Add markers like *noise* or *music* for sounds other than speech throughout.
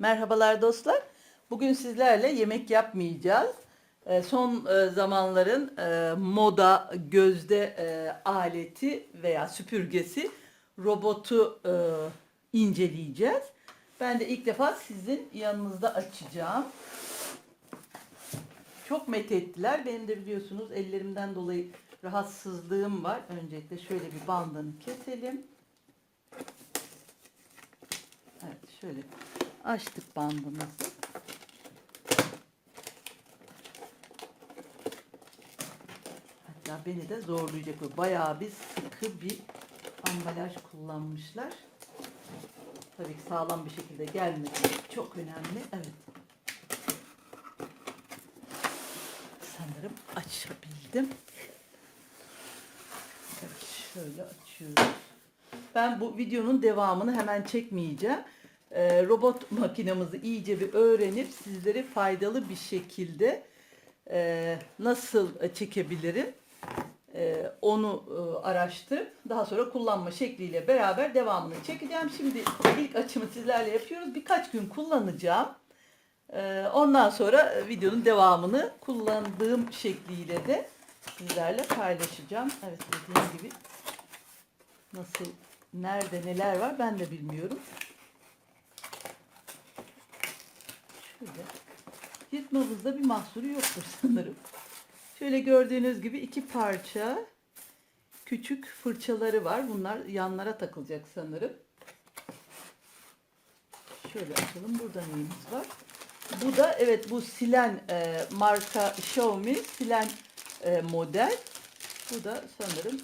Merhabalar dostlar. Bugün sizlerle yemek yapmayacağız. Ee, Son e, zamanların e, moda gözde e, aleti veya süpürgesi robotu inceleyeceğiz. Ben de ilk defa sizin yanınızda açacağım. Çok methettiler. Benim de biliyorsunuz ellerimden dolayı rahatsızlığım var. Öncelikle şöyle bir bandını keselim. Evet şöyle açtık bandımızı. Hatta beni de zorlayacak. Bayağı bir sıkı bir ambalaj kullanmışlar. Tabii ki sağlam bir şekilde gelmesi çok önemli. Evet. Sanırım açabildim. Evet, şöyle açıyoruz. Ben bu videonun devamını hemen çekmeyeceğim. Ee, robot *laughs* makinamızı iyice bir öğrenip sizlere faydalı bir şekilde e, nasıl çekebilirim e, onu e, araştırıp daha sonra kullanma şekliyle beraber devamını çekeceğim. Şimdi ilk açımı sizlerle yapıyoruz. Birkaç gün kullanacağım. Ondan sonra videonun devamını kullandığım şekliyle de sizlerle paylaşacağım. Evet dediğim gibi nasıl, nerede neler var ben de bilmiyorum. Şöyle yırtmamızda bir mahsuru yoktur sanırım. Şöyle gördüğünüz gibi iki parça küçük fırçaları var. Bunlar yanlara takılacak sanırım. Şöyle açalım. Burada neyimiz var? Bu da evet bu silen e, marka Xiaomi silen e, model. Bu da sanırım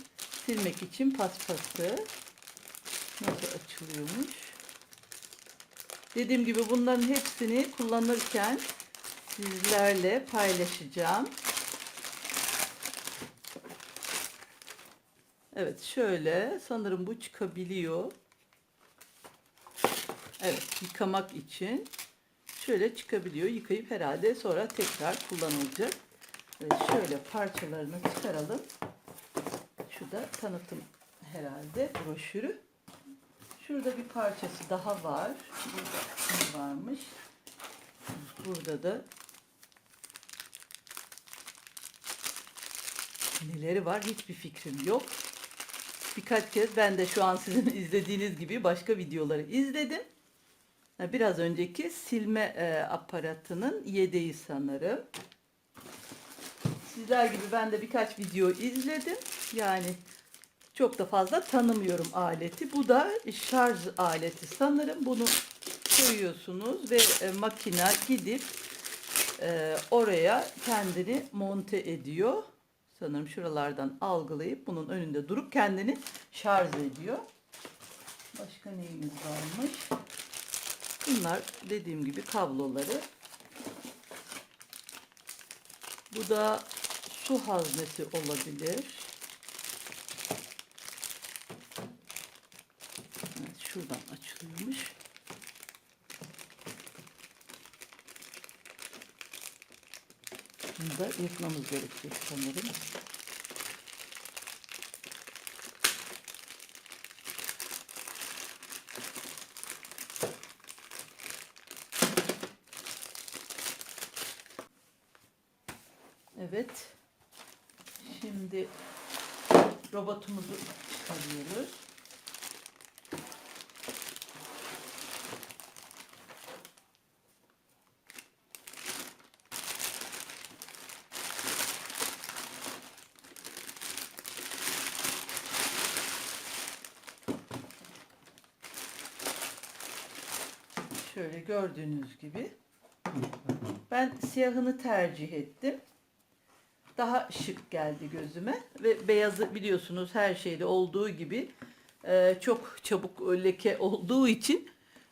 silmek için paspası. Nasıl açılıyormuş? Dediğim gibi bunların hepsini kullanırken sizlerle paylaşacağım. Evet şöyle sanırım bu çıkabiliyor. Evet yıkamak için şöyle çıkabiliyor. Yıkayıp herhalde sonra tekrar kullanılacak. Evet, şöyle parçalarını çıkaralım. Şu da tanıtım herhalde broşürü. Şurada bir parçası daha var. Burada ne varmış? Burada da neleri var hiçbir fikrim yok. Birkaç kez ben de şu an sizin *laughs* izlediğiniz gibi başka videoları izledim. Biraz önceki silme e, aparatının yedeği sanırım. Sizler gibi ben de birkaç video izledim. Yani çok da fazla tanımıyorum aleti. Bu da şarj aleti sanırım. Bunu koyuyorsunuz ve e, makina gidip e, oraya kendini monte ediyor. Sanırım şuralardan algılayıp bunun önünde durup kendini şarj ediyor. Başka neyimiz varmış? Bunlar dediğim gibi kabloları. Bu da su haznesi olabilir. Evet, şuradan açılıyormuş. Bunu da yırtmamız gerekecek sanırım. Evet. Şimdi robotumuzu çıkarıyoruz. Şöyle gördüğünüz gibi. Ben siyahını tercih ettim. Daha şık geldi gözüme ve beyazı biliyorsunuz her şeyde olduğu gibi e, çok çabuk leke olduğu için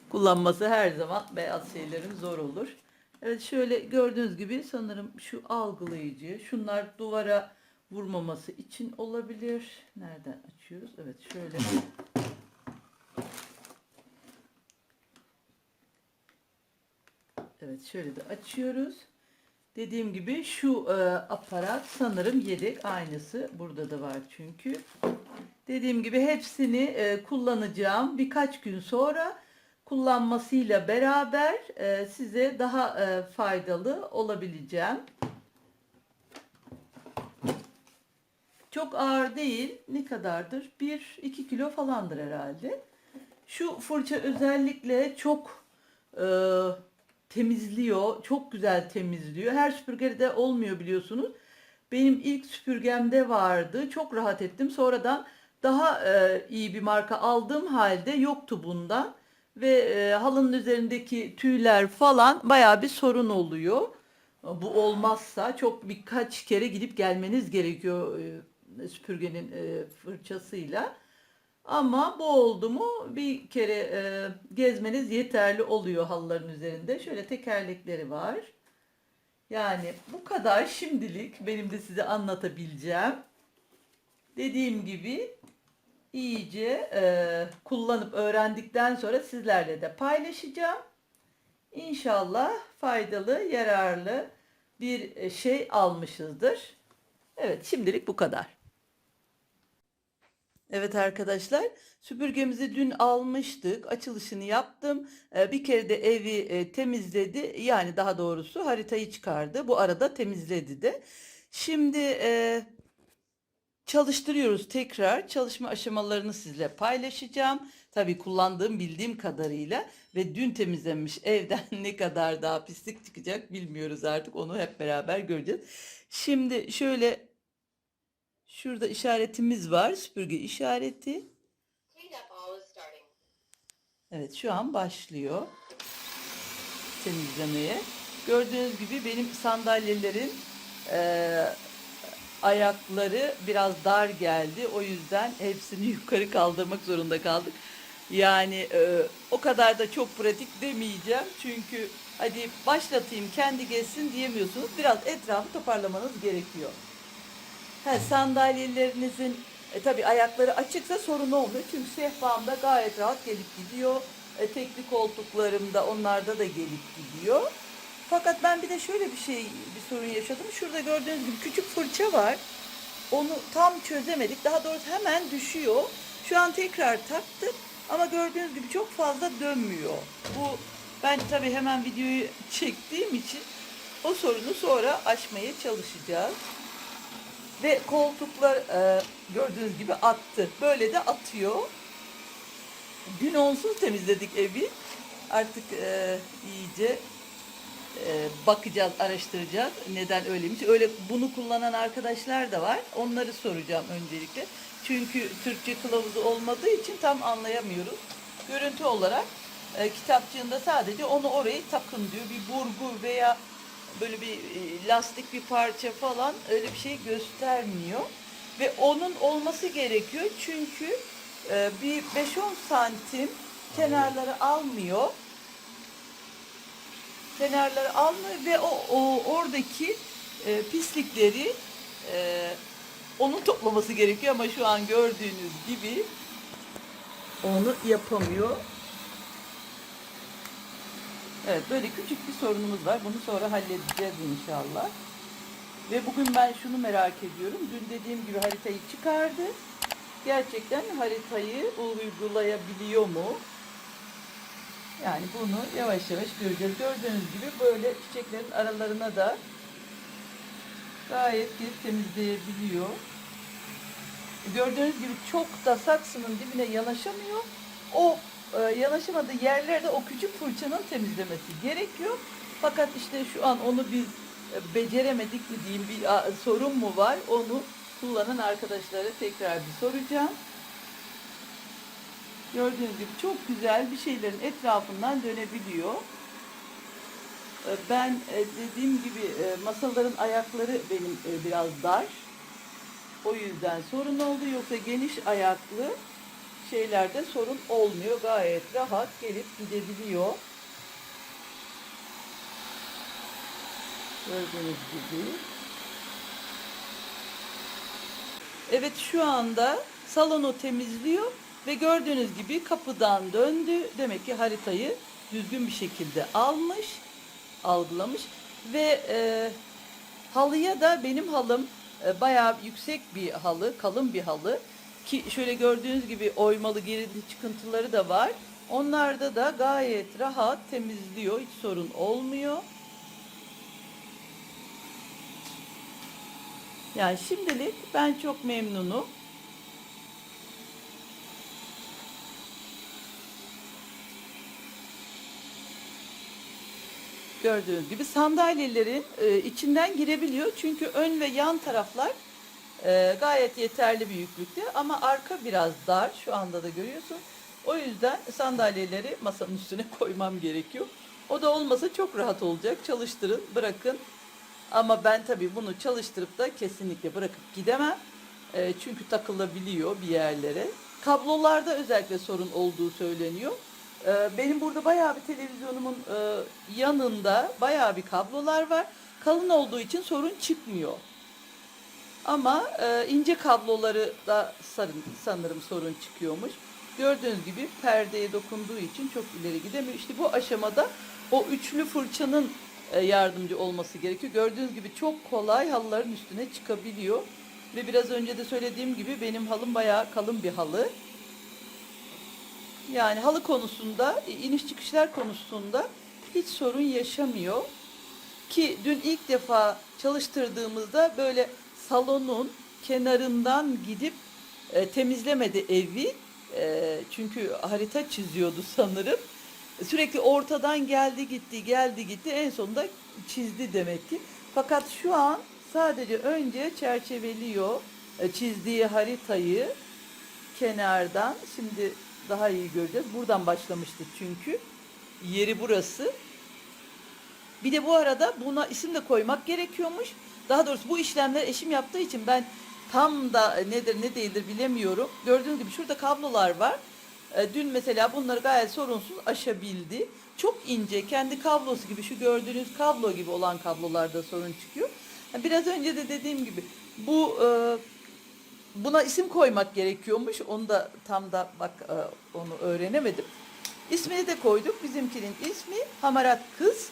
kullanması her zaman beyaz şeylerin zor olur. Evet şöyle gördüğünüz gibi sanırım şu algılayıcı şunlar duvara vurmaması için olabilir. Nereden açıyoruz? Evet şöyle Evet şöyle de açıyoruz. Dediğim gibi şu e, aparat sanırım yedek aynısı. Burada da var çünkü. Dediğim gibi hepsini e, kullanacağım. Birkaç gün sonra kullanmasıyla beraber e, size daha e, faydalı olabileceğim. Çok ağır değil. Ne kadardır? 1-2 kilo falandır herhalde. Şu fırça özellikle çok e, temizliyor. Çok güzel temizliyor. Her süpürgede olmuyor biliyorsunuz. Benim ilk süpürgemde vardı. Çok rahat ettim. Sonradan daha e, iyi bir marka aldığım halde yoktu bundan. Ve e, halının üzerindeki tüyler falan baya bir sorun oluyor. Bu olmazsa çok birkaç kere gidip gelmeniz gerekiyor e, süpürgenin e, fırçasıyla. Ama bu oldu mu bir kere e, gezmeniz yeterli oluyor halıların üzerinde. Şöyle tekerlekleri var. Yani bu kadar şimdilik benim de size anlatabileceğim. Dediğim gibi iyice e, kullanıp öğrendikten sonra sizlerle de paylaşacağım. İnşallah faydalı, yararlı bir e, şey almışızdır. Evet, şimdilik bu kadar. Evet arkadaşlar, süpürgemizi dün almıştık. Açılışını yaptım. Ee, Bir kere de evi e, temizledi. Yani daha doğrusu haritayı çıkardı. Bu arada temizledi de. Şimdi e, çalıştırıyoruz tekrar. Çalışma aşamalarını sizle paylaşacağım. Tabii kullandığım bildiğim kadarıyla ve dün temizlenmiş *laughs* evden ne kadar daha pislik çıkacak bilmiyoruz artık. Onu hep beraber göreceğiz. Şimdi şöyle Şurada işaretimiz var. Süpürge işareti. Evet şu an başlıyor temizlemeye. Gördüğünüz gibi benim sandalyelerin eee, ayakları biraz dar geldi. O yüzden hepsini *laughs* yukarı kaldırmak zorunda kaldık. Yani eee, o kadar da çok pratik demeyeceğim. Çünkü hadi başlatayım kendi geçsin diyemiyorsunuz. Biraz etrafı toparlamanız gerekiyor. Ha, sandalyelerinizin e, tabii ayakları açıksa sorun olmuyor. Çünkü sehpamda gayet rahat gelip gidiyor. E, tekli koltuklarımda onlarda da gelip gidiyor. Fakat ben bir de şöyle bir şey bir sorun yaşadım. Şurada gördüğünüz gibi küçük fırça var. Onu tam çözemedik. Daha doğrusu hemen düşüyor. Şu an tekrar taktık ama gördüğünüz gibi çok fazla dönmüyor. Bu ben tabii hemen videoyu *laughs* çektiğim için o sorunu sonra aşmaya çalışacağız. Ve koltuklar e, gördüğünüz gibi attı. Böyle de atıyor. Dün onsuz temizledik evi. Artık e, iyice e, bakacağız, araştıracağız. Neden öyleymiş? Öyle bunu kullanan arkadaşlar da var. Onları soracağım öncelikle. Çünkü Türkçe kılavuzu olmadığı için tam anlayamıyoruz. Görüntü olarak e, kitapçığında sadece onu oraya takın diyor. Bir burgu veya böyle bir e, lastik bir parça falan öyle bir şey göstermiyor. Ve onun olması gerekiyor çünkü e, bir 5-10 santim kenarları almıyor. Kenarları almıyor ve o, o oradaki e, pislikleri e, onun toplaması gerekiyor ama şu an gördüğünüz gibi onu yapamıyor. Evet böyle küçük bir sorunumuz var. Bunu sonra halledeceğiz inşallah. Ve bugün ben şunu merak ediyorum. Dün dediğim gibi haritayı çıkardı. Gerçekten haritayı uygulayabiliyor mu? Yani bunu yavaş yavaş göreceğiz. Gördüğünüz gibi böyle çiçeklerin aralarına da gayet bir temizleyebiliyor. Gördüğünüz gibi çok da saksının dibine yanaşamıyor. O yanaşamadığı yerlerde o küçük fırçanın temizlemesi gerekiyor. Fakat işte şu an onu biz e, beceremedik mi diyeyim bir sorun mu var onu kullanan arkadaşlara tekrar bir soracağım. Gördüğünüz gibi çok güzel bir şeylerin etrafından dönebiliyor. E, Ben e, dediğim gibi e, masaların ayakları benim e, biraz dar. O yüzden sorun oldu. Yoksa geniş ayaklı şeylerde sorun olmuyor. Gayet rahat gelip gidebiliyor. Gördüğünüz gibi. Evet şu anda salonu temizliyor ve gördüğünüz gibi kapıdan döndü. Demek ki haritayı düzgün bir şekilde almış, algılamış ve e, halıya da benim halım e, bayağı yüksek bir halı, kalın bir halı ki şöyle gördüğünüz gibi oymalı girinti çıkıntıları da var. Onlarda da gayet rahat temizliyor. Hiç sorun olmuyor. Yani şimdilik ben çok memnunum. Gördüğünüz gibi sandalyelerin e, içinden girebiliyor. Çünkü ön ve yan taraflar e, gayet yeterli büyüklükte ama arka biraz dar. Şu anda da görüyorsun. O yüzden sandalyeleri masanın üstüne *laughs* koymam gerekiyor. O da olmasa çok rahat olacak. Çalıştırın, bırakın. Ama ben tabii bunu çalıştırıp da kesinlikle bırakıp gidemem. E, çünkü takılabiliyor bir yerlere. Kablolarda özellikle sorun olduğu söyleniyor. E, benim burada bayağı bir televizyonumun e, yanında bayağı bir kablolar var. Kalın olduğu için sorun çıkmıyor. Ama e, ince kabloları da sanırım sorun çıkıyormuş. Gördüğünüz gibi perdeye dokunduğu için çok ileri gidemiyor. İşte bu aşamada o üçlü fırçanın e, yardımcı olması gerekiyor. Gördüğünüz gibi çok kolay halıların üstüne çıkabiliyor. Ve biraz önce de söylediğim gibi benim halım bayağı kalın bir halı. Yani halı konusunda, e, iniş çıkışlar konusunda hiç sorun yaşamıyor. Ki dün ilk defa çalıştırdığımızda böyle salonun kenarından gidip e, temizlemedi evi. E, çünkü harita çiziyordu sanırım. Sürekli ortadan geldi gitti geldi gitti en sonunda çizdi demek ki. Fakat şu an sadece önce çerçeveliyor e, çizdiği haritayı kenardan. Şimdi daha iyi göreceğiz. Buradan başlamıştı çünkü. Yeri burası. Bir de bu arada buna isim de koymak gerekiyormuş. Daha doğrusu bu işlemler eşim yaptığı için ben tam da nedir ne değildir bilemiyorum. Gördüğünüz gibi şurada kablolar var. E, Dün mesela bunları gayet sorunsuz aşabildi. Çok ince kendi kablosu gibi şu gördüğünüz kablo gibi olan kablolarda sorun çıkıyor. Biraz önce de dediğim gibi bu e, buna isim koymak gerekiyormuş. Onu da tam da bak e, onu öğrenemedim. İsmini de koyduk. Bizimkinin ismi Hamarat Kız.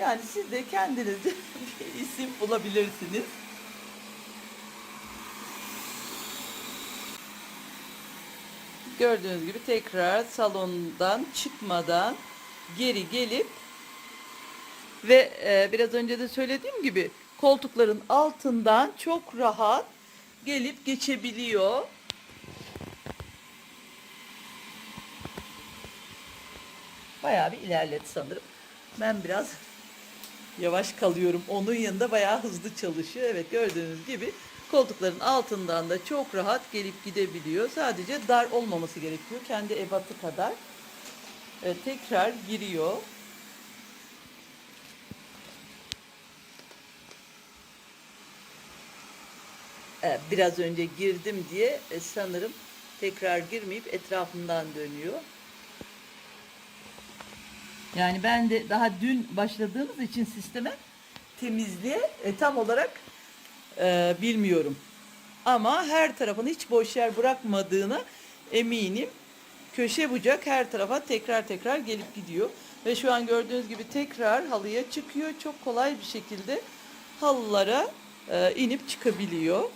Yani siz de kendinizce *laughs* bir isim bulabilirsiniz. Gördüğünüz gibi tekrar salondan çıkmadan geri gelip ve e, biraz önce de söylediğim gibi koltukların altından çok rahat gelip geçebiliyor. Bayağı bir ilerledi sanırım. Ben biraz yavaş kalıyorum. Onun yanında bayağı hızlı çalışıyor. Evet gördüğünüz gibi koltukların altından da çok rahat gelip gidebiliyor. Sadece dar olmaması gerekiyor. Kendi ebatı kadar. Evet, tekrar giriyor. Biraz önce girdim diye e, sanırım tekrar girmeyip etrafından dönüyor. Yani ben de daha dün başladığımız için sisteme temizliğe e, tam olarak e, bilmiyorum. Ama her tarafını hiç boş yer bırakmadığına eminim. Köşe bucak her tarafa tekrar tekrar gelip gidiyor. Ve şu an gördüğünüz gibi tekrar halıya çıkıyor. Çok kolay bir şekilde halılara e, inip çıkabiliyor.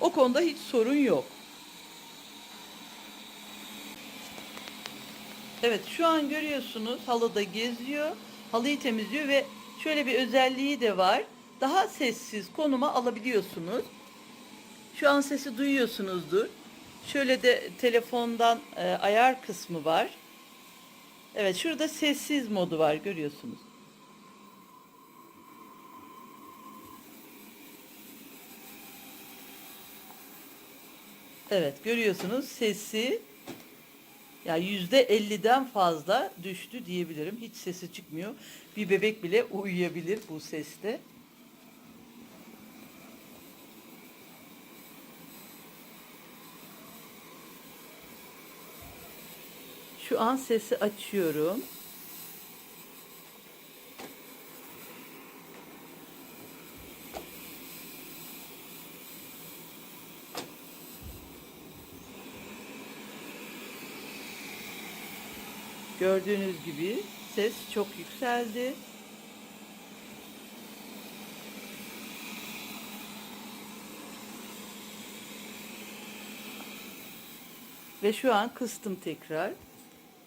O konuda hiç sorun yok. Evet şu an görüyorsunuz halıda geziyor. Halıyı temizliyor ve şöyle bir özelliği de var. Daha sessiz konuma alabiliyorsunuz. Şu an sesi duyuyorsunuzdur. Şöyle de telefondan e, ayar kısmı var. Evet şurada sessiz modu var görüyorsunuz. Evet görüyorsunuz sesi ya yüzde 50'den fazla düştü diyebilirim. Hiç sesi çıkmıyor. Bir bebek bile uyuyabilir bu seste. Şu an sesi açıyorum. Gördüğünüz gibi ses çok yükseldi. Ve şu an kıstım tekrar.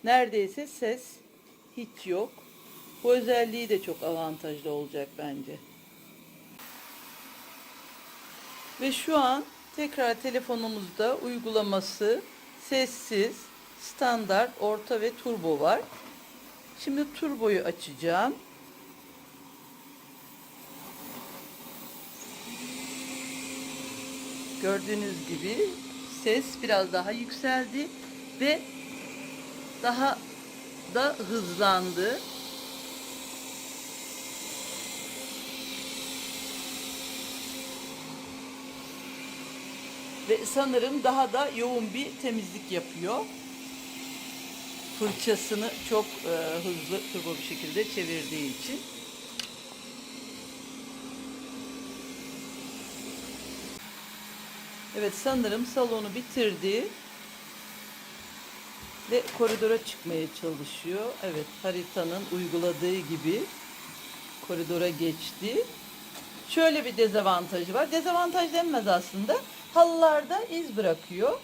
Neredeyse ses hiç yok. Bu özelliği de çok avantajlı olacak bence. Ve şu an tekrar telefonumuzda uygulaması sessiz, standart, orta ve turbo var. Şimdi turboyu açacağım. Gördüğünüz gibi ses biraz daha yükseldi ve daha da hızlandı. Ve sanırım daha da yoğun bir temizlik yapıyor. Fırçasını çok e, hızlı turbo bir şekilde çevirdiği için. Evet sanırım salonu bitirdi. Ve koridora çıkmaya çalışıyor. Evet haritanın uyguladığı gibi koridora geçti. Şöyle bir dezavantajı var. Dezavantaj denmez aslında. Halılarda iz bırakıyor.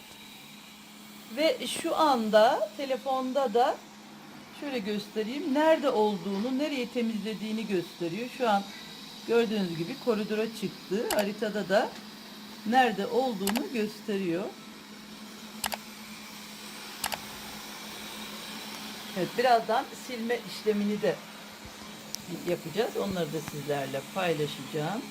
Ve şu anda telefonda da şöyle göstereyim. Nerede olduğunu, nereye temizlediğini gösteriyor. Şu an gördüğünüz gibi koridora çıktı. Haritada da nerede olduğunu gösteriyor. Evet, birazdan silme işlemini de yapacağız. Onları da sizlerle paylaşacağım.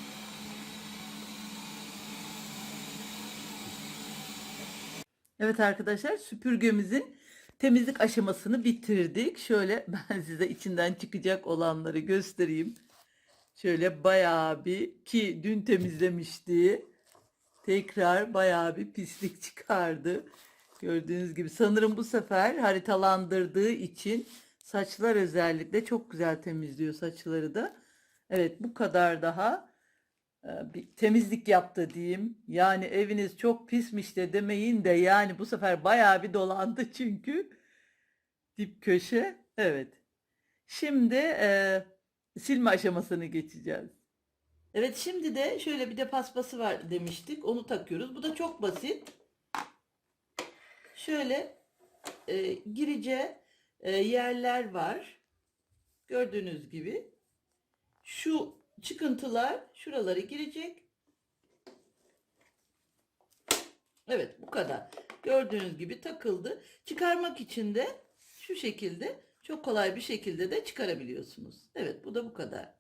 Evet arkadaşlar süpürgemizin temizlik aşamasını bitirdik. Şöyle *laughs* ben size içinden çıkacak olanları göstereyim. Şöyle bayağı bir ki dün temizlemişti. Tekrar bayağı bir pislik *laughs* çıkardı. Gördüğünüz gibi sanırım bu sefer haritalandırdığı için saçlar özellikle çok güzel temizliyor saçları da. Evet bu kadar daha bir temizlik yaptı diyeyim. Yani eviniz çok pismiş de demeyin de yani bu sefer bayağı bir dolandı *laughs* çünkü dip köşe. Evet. Şimdi e, silme aşamasını geçeceğiz. Evet şimdi de şöyle bir de paspası var demiştik. Onu takıyoruz. Bu da çok basit. Şöyle e, gireceği e, yerler var. Gördüğünüz gibi. Şu çıkıntılar şuralara girecek. Evet bu kadar. Gördüğünüz gibi takıldı. Çıkarmak için de şu şekilde çok kolay bir şekilde de çıkarabiliyorsunuz. Evet bu da bu kadar.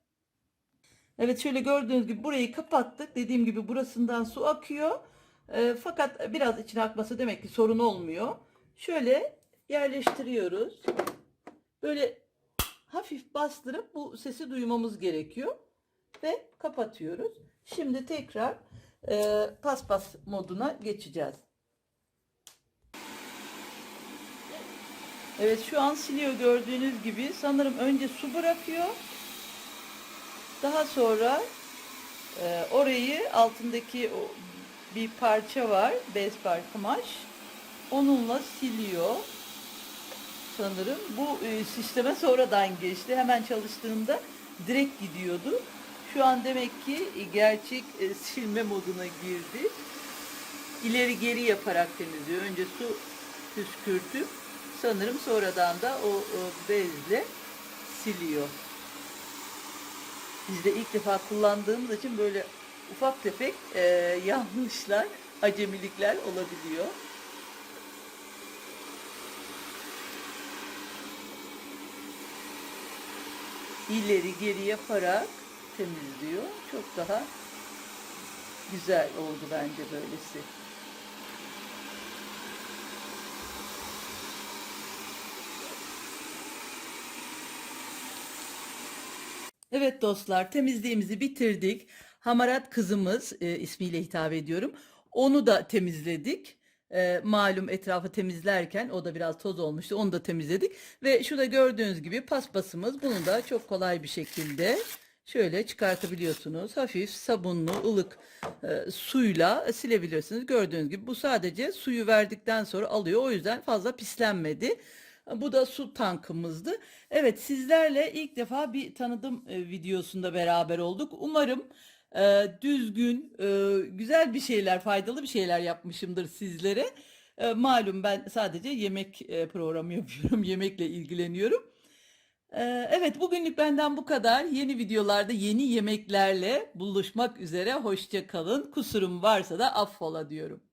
Evet şöyle gördüğünüz gibi burayı kapattık. Dediğim gibi burasından su akıyor. E, fakat biraz içine akması demek ki sorun olmuyor. Şöyle yerleştiriyoruz. Böyle hafif bastırıp bu sesi duymamız gerekiyor. Ve kapatıyoruz. Şimdi tekrar e, paspas moduna geçeceğiz. Evet şu an siliyor gördüğünüz gibi. Sanırım önce su bırakıyor. Daha sonra e, orayı altındaki o, bir parça var. Bez parça kumaş. Onunla siliyor. Sanırım bu e, sisteme sonradan geçti. Hemen çalıştığında direkt gidiyordu. Şu an demek ki e, gerçek e, silme moduna girdi. İleri geri yaparak temizliyor. Önce su püskürtüp sanırım sonradan da o, bezle siliyor. Biz de ilk defa kullandığımız için böyle ufak tefek e, *laughs* yanlışlar, acemilikler olabiliyor. İleri geri yaparak temizliyor. Çok daha güzel oldu bence böylesi. Evet dostlar temizliğimizi bitirdik. Hamarat kızımız e, ismiyle hitap ediyorum. Onu da temizledik. E, malum etrafı temizlerken o da biraz toz olmuştu. Onu da temizledik. Ve şurada gördüğünüz gibi paspasımız. Bunu da çok kolay bir şekilde şöyle çıkartabiliyorsunuz. Hafif sabunlu ılık e, suyla silebilirsiniz. Gördüğünüz gibi bu sadece suyu verdikten sonra alıyor. O yüzden fazla pislenmedi. Bu da su tankımızdı. Evet sizlerle ilk defa bir tanıdım e, videosunda beraber olduk. Umarım e, düzgün, e, güzel bir şeyler, faydalı bir şeyler yapmışımdır sizlere. E, malum ben sadece yemek e, programı yapıyorum. *laughs* Yemekle ilgileniyorum. E, evet bugünlük benden bu kadar. Yeni videolarda yeni yemeklerle buluşmak üzere. Hoşça kalın. Kusurum varsa da affola diyorum.